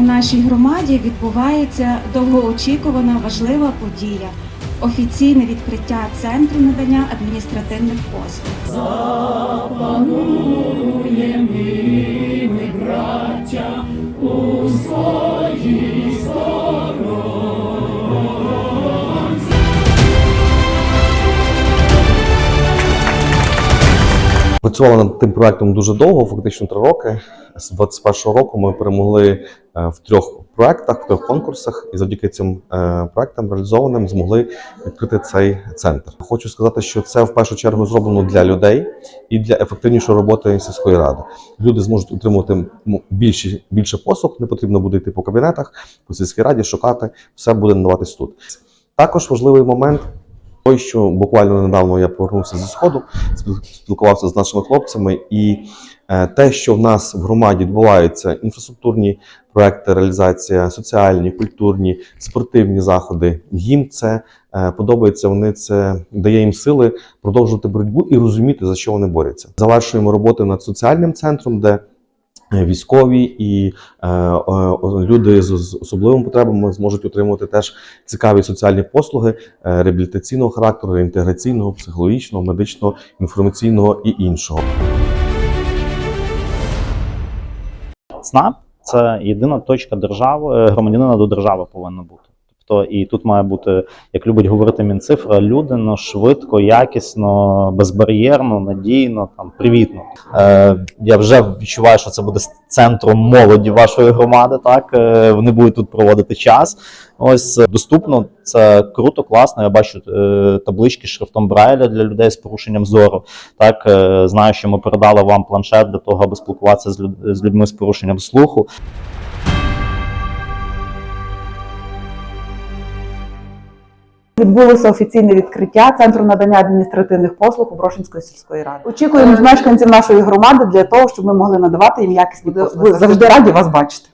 нашій громаді відбувається довгоочікувана важлива подія офіційне відкриття центру надання адміністративних послуг. Працювали над тим проектом дуже довго, фактично три роки. З 21-го року ми перемогли е, в трьох проектах, в трьох конкурсах, і завдяки цим е, проектам реалізованим змогли відкрити цей центр. Хочу сказати, що це в першу чергу зроблено для людей і для ефективнішої роботи сільської ради. Люди зможуть отримувати більше, більше послуг, не потрібно буде йти по кабінетах, по сільській раді, шукати. Все буде надаватись тут. Також важливий момент. Той, що буквально недавно я повернувся зі сходу, спіл- спілкувався з нашими хлопцями, і е, те, що в нас в громаді відбуваються інфраструктурні проекти, реалізація, соціальні, культурні, спортивні заходи, їм це е, подобається. Вони це дає їм сили продовжувати боротьбу і розуміти за що вони борються. Завершуємо роботи над соціальним центром, де Військові і е, е, люди з з особливими потребами зможуть отримувати теж цікаві соціальні послуги е, реабілітаційного характеру, інтеграційного, психологічного, медичного, інформаційного і іншого. ЦНАП це єдина точка держави, е, громадянина до держави повинна бути. Тобто, і тут має бути, як любить говорити Мінцифра, людяно, швидко, якісно, безбар'єрно, надійно, там привітно. Е, я вже відчуваю, що це буде центром молоді вашої громади. Так е, вони будуть тут проводити час. Ось е, доступно, це круто, класно. Я бачу е, таблички шрифтом Брайля для людей з порушенням зору. Так е, знаю, що ми передали вам планшет для того, аби спілкуватися з людьми з порушенням слуху. Відбулося офіційне відкриття центру надання адміністративних послуг у Брошинської сільської ради. Очікуємо з мешканців нашої громади для того, щоб ми могли надавати їм якісні послуги. Завжди раді вас бачити.